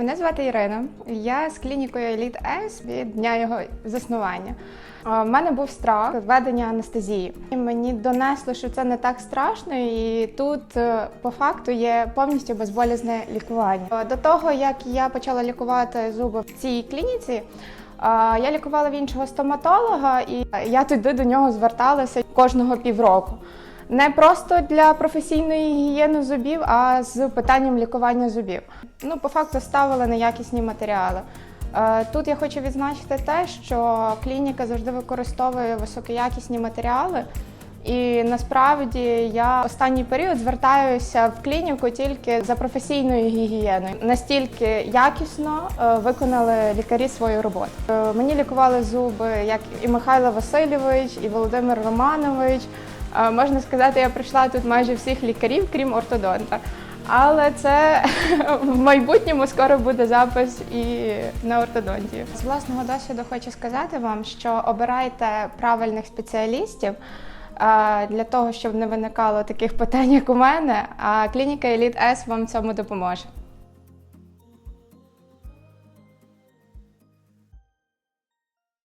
Мене звати Ірина. Я з клінікою Elite S від дня його заснування. У мене був страх введення анестезії. Мені донесло, що це не так страшно, і тут е, по факту є повністю безболізне лікування. До того як я почала лікувати зуби в цій клініці. Я лікувала в іншого стоматолога, і я туди до нього зверталася кожного півроку. Не просто для професійної гігієни зубів, а з питанням лікування зубів. Ну, по факту ставили неякісні матеріали. Е, Тут я хочу відзначити те, що клініка завжди використовує високоякісні матеріали. І насправді я останній період звертаюся в клініку тільки за професійною гігієною. Настільки якісно е, виконали лікарі свою роботу. Е, Мені лікували зуби як і Михайло Васильович, і Володимир Романович. Можна сказати, я прийшла тут майже всіх лікарів, крім ортодонта. Але це в майбутньому скоро буде запис і на ортодонтію. З власного досвіду хочу сказати вам, що обирайте правильних спеціалістів для того, щоб не виникало таких питань, як у мене. А клініка Elite S вам в цьому допоможе.